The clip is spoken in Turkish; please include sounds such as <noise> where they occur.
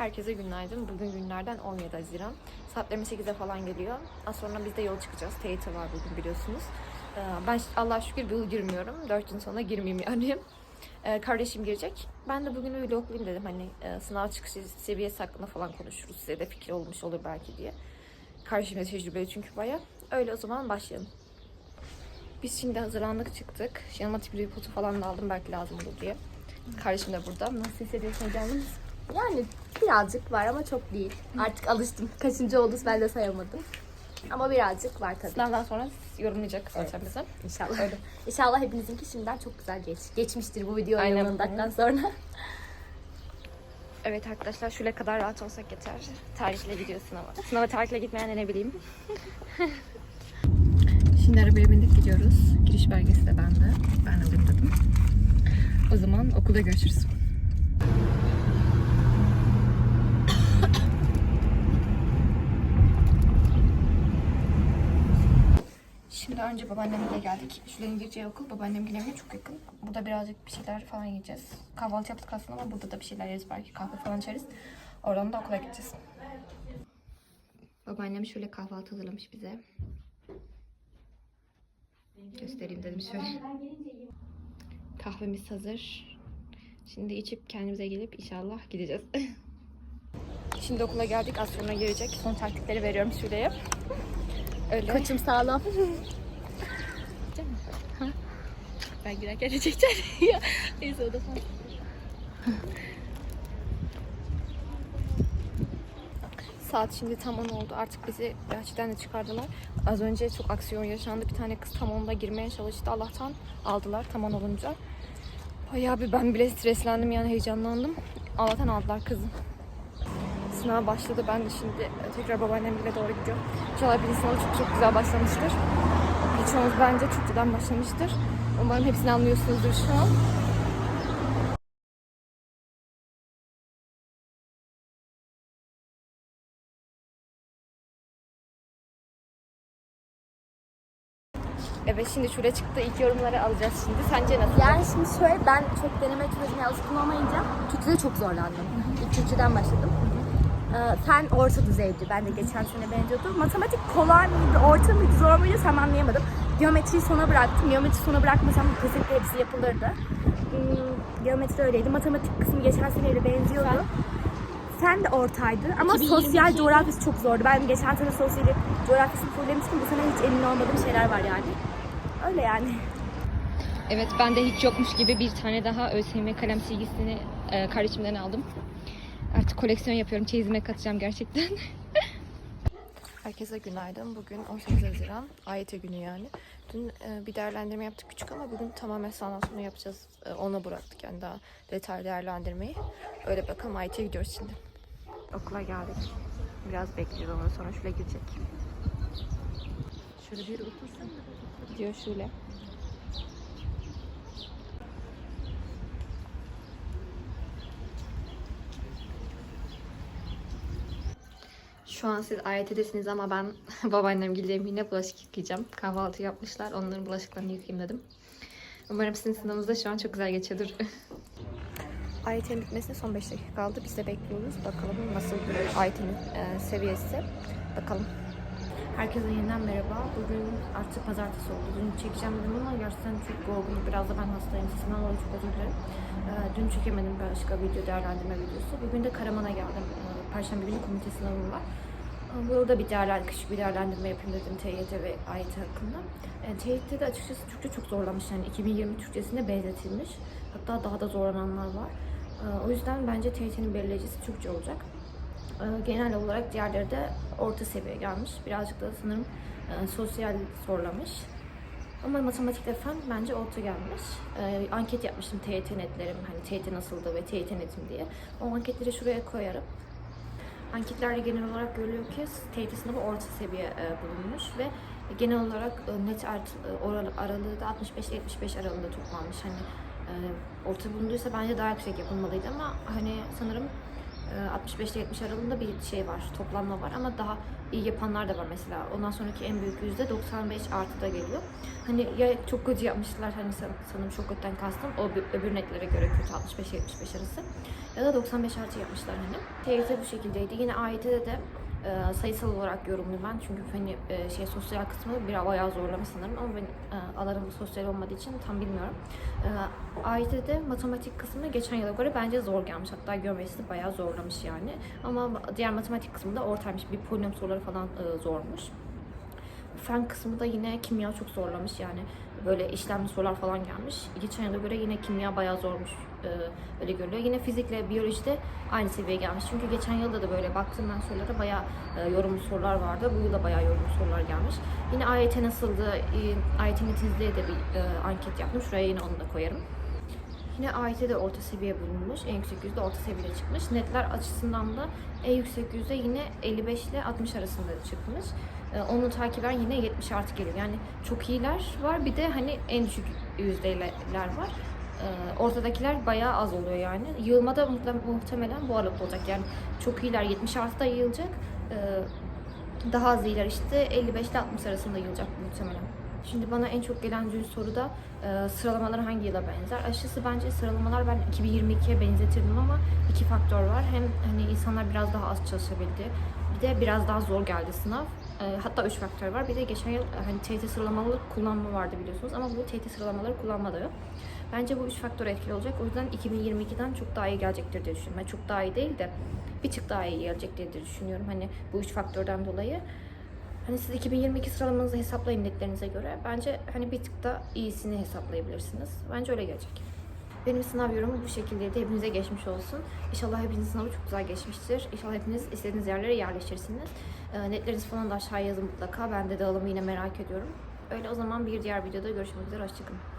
Herkese günaydın. Bugün günlerden 17 Haziran. Saatlerimiz 8'e falan geliyor. Az sonra biz de yol çıkacağız. TYT var bugün biliyorsunuz. Ee, Ben Allah'a şükür bu yıl girmiyorum. 4 gün sonra girmeyeyim yani. <laughs> Ee, Kardeşim girecek. Ben de bugün öyle okuyayım dedim. Hani e, sınav çıkışı seviyesi hakkında falan konuşuruz. Size de fikir olmuş olur belki diye. Kardeşim de tecrübeli çünkü baya. Öyle o zaman başlayalım. Biz şimdi hazırlandık çıktık. Yanıma tip potu falan da aldım belki lazım olur diye. Kardeşim de burada. Nasıl hissediyorsun mısın? Yani birazcık var ama çok değil. Artık alıştım. Kaçıncı oldu ben de sayamadım. Ama birazcık var tabii. Sınavdan sonra yorumlayacak zaten bize. İnşallah. Öyle. <laughs> İnşallah hepinizinki şimdiden çok güzel geç. Geçmiştir bu video Aynen. yayınlandıktan sonra. Evet arkadaşlar şöyle kadar rahat olsak yeter. Tarihle gidiyor sınava. Sınava tarihle gitmeyen ne bileyim. <laughs> Şimdi arabaya bindik gidiyoruz. Giriş belgesi de bende. Ben alayım dedim. O zaman okulda görüşürüz. Şimdi önce babaannemle geldik. Şuranın gireceği okul babaannemin evine çok yakın. Burada birazcık bir şeyler falan yiyeceğiz. Kahvaltı yaptık aslında ama burada da bir şeyler yeriz belki kahve falan içeriz. Oradan da okula gideceğiz. Babaannem şöyle kahvaltı hazırlamış bize. Göstereyim dedim şöyle. Kahvemiz hazır. Şimdi içip kendimize gelip inşallah gideceğiz. <laughs> Şimdi okula geldik. Az sonra girecek. Son taktikleri veriyorum Şule'ye. Öyle. Kaçım sağlam. Ben girerken çekecekler <laughs> ya. Neyse o da son. Saat şimdi tam 10 oldu. Artık bizi bahçeden de çıkardılar. Az önce çok aksiyon yaşandı. Bir tane kız tam 10'da girmeye çalıştı. Allah'tan aldılar tam 10 olunca. Bayağı bir ben bile streslendim yani heyecanlandım. Allah'tan aldılar kızı. Sınav başladı. Ben de şimdi tekrar babaannemle doğru gidiyorum. İnşallah bir sınavı çok çok güzel başlamıştır. Birçoğunuz bence Türkçeden başlamıştır. Umarım hepsini anlıyorsunuzdur şu an. Evet şimdi şuraya çıktı. İlk yorumları alacağız şimdi. Sence nasıl? Yani şimdi şöyle ben çok deneme çözmeye alışkın olmayınca Türkçe'de çok zorlandım. İlk Türkçeden başladım. Ee, fen orta düzeydi. Ben de geçen sene benziyordu. Matematik kolay mıydı, orta mıydı, zor muydu tam anlayamadım. Geometriyi sona bıraktım. Geometri sona bırakmasam kesinlikle hepsi yapılırdı. Hmm, geometri öyleydi. Matematik kısmı geçen seneyle benziyordu. Fen de ortaydı ama 2022 sosyal coğrafyası çok zordu. Ben geçen sene sosyal coğrafyasını fullemiştim. Bu sene hiç emin olmadığım şeyler var yani. Öyle yani. Evet ben de hiç yokmuş gibi bir tane daha ÖSYM kalem silgisini e, kardeşimden aldım. Artık koleksiyon yapıyorum. Çeyizime katacağım gerçekten. <laughs> Herkese günaydın. Bugün 18 Haziran. AYT günü yani. Dün e, bir değerlendirme yaptık küçük ama bugün tamamen sağdan sonra yapacağız. E, ona bıraktık yani daha detaylı değerlendirmeyi. Öyle bakalım AYT'ye gidiyoruz şimdi. Okula geldik. Biraz bekleyeceğiz ondan sonra şöyle girecek. Şöyle bir otursun. Gidiyor şöyle. Şu an siz AYT'desiniz ama ben <laughs> babaannem gideceğim yine bulaşık yıkayacağım. Kahvaltı yapmışlar. Onların bulaşıklarını yıkayayım dedim. Umarım sizin sınavınız da şu an çok güzel geçiyordur. <laughs> AYT'nin bitmesine son 5 dakika kaldı. Biz de bekliyoruz. Bakalım nasıl AYT'nin e, seviyesi. Bakalım. Herkese yeniden merhaba. Bugün artık pazartesi oldu. Dün çekeceğim dedim ama gerçekten çok yorgunum. Biraz da ben hastayım. Sesimden dolayı çok özür dilerim. Ee, dün çekemedim başka video değerlendirme videosu. Bugün de Karaman'a geldim. Ee, Perşembe günü komite sınavım var. Burada bir değerlen, küçük bir değerlendirme yapayım dedim TYT ve AYT hakkında. E, TYT'de de açıkçası Türkçe çok zorlamış. Yani 2020 Türkçesine benzetilmiş. Hatta daha da zorlananlar var. Ee, o yüzden bence TYT'nin belirleyicisi Türkçe olacak. Ee, genel olarak diğerleri de orta seviye gelmiş. Birazcık da sanırım e, sosyal zorlamış. Ama matematik ve fen bence orta gelmiş. Anket yapmıştım TYT netlerim, hani TYT nasıldı ve TYT netim diye. O anketleri şuraya koyarım. Anketlerde genel olarak görülüyor ki TYT sınavı orta seviye e, bulunmuş ve genel olarak e, net art, e, aralığı da 65-75 aralığında toplanmış. Hani orta bulunduysa bence daha yüksek yapılmalıydı ama hani sanırım 65 ile 70 aralığında bir şey var, toplanma var ama daha iyi yapanlar da var mesela. Ondan sonraki en büyük yüzde 95 artıda geliyor. Hani ya çok kötü yapmışlar hani san- sanırım çok kötüden kastım o öb- öbür netlere göre kötü 65-75 arası ya da 95 artı yapmışlar hani. TYT bu şekildeydi. Yine AYT'de de e, sayısal olarak yorumluyum ben çünkü hani e, şey sosyal kısmı biraz bayağı zorlamış sanırım ama ben e, alanım sosyal olmadığı için tam bilmiyorum. E, AYT'de matematik kısmı geçen yıla göre bence zor gelmiş. Hatta geometrisi bayağı zorlamış yani. Ama diğer matematik kısmı da ortaymış. Bir polinom soruları falan e, zormuş. Fen kısmı da yine kimya çok zorlamış yani böyle işlemli sorular falan gelmiş. Geçen yıla göre yine kimya bayağı zormuş e, öyle görülüyor. Yine fizikle biyolojide aynı seviyeye gelmiş. Çünkü geçen yılda da böyle baktım ben sorulara bayağı e, yorumlu sorular vardı. Bu yılda bayağı yorumlu sorular gelmiş. Yine AYT nasıldı? E, AYT metizliğe de bir anket yaptım. Şuraya yine onu da koyarım. Yine AYT de orta seviye bulunmuş. En yüksek yüzde orta seviyede çıkmış. Netler açısından da en yüksek yüzde yine 55 ile 60 arasında çıkmış. Ee, Onu takiben yine 70 artı geliyor. Yani çok iyiler var. Bir de hani en düşük yüzdeler var. Ee, Ortadakiler bayağı az oluyor yani. Yığılmada muhtem- muhtemelen bu aralık olacak. Yani çok iyiler 70 artıda yığılacak. Ee, Daha az iyiler işte 55 ile 60 arasında yığılacak muhtemelen. Şimdi bana en çok gelen dün soruda e, sıralamalar hangi yıla benzer? Açıkçası bence sıralamalar ben 2022'ye benzetirdim ama iki faktör var. Hem hani insanlar biraz daha az çalışabildi. Bir de biraz daha zor geldi sınav. E, hatta üç faktör var. Bir de geçen yıl hani TYT sıralamaları kullanma vardı biliyorsunuz ama bu TYT sıralamaları kullanmadı. Bence bu üç faktör etkili olacak. O yüzden 2022'den çok daha iyi gelecektir diye düşünüyorum. Yani çok daha iyi değil de bir tık daha iyi gelecek diye düşünüyorum. Hani bu üç faktörden dolayı. Hani siz 2022 sıralamanızı hesaplayın netlerinize göre. Bence hani bir tık da iyisini hesaplayabilirsiniz. Bence öyle gelecek. Benim sınav yorumum bu şekildeydi. Hepinize geçmiş olsun. İnşallah hepinizin sınavı çok güzel geçmiştir. İnşallah hepiniz istediğiniz yerlere yerleşirsiniz. Ee, netleriniz falan da aşağıya yazın mutlaka. Ben de dağılımı yine merak ediyorum. Öyle o zaman bir diğer videoda görüşmek üzere. Hoşçakalın.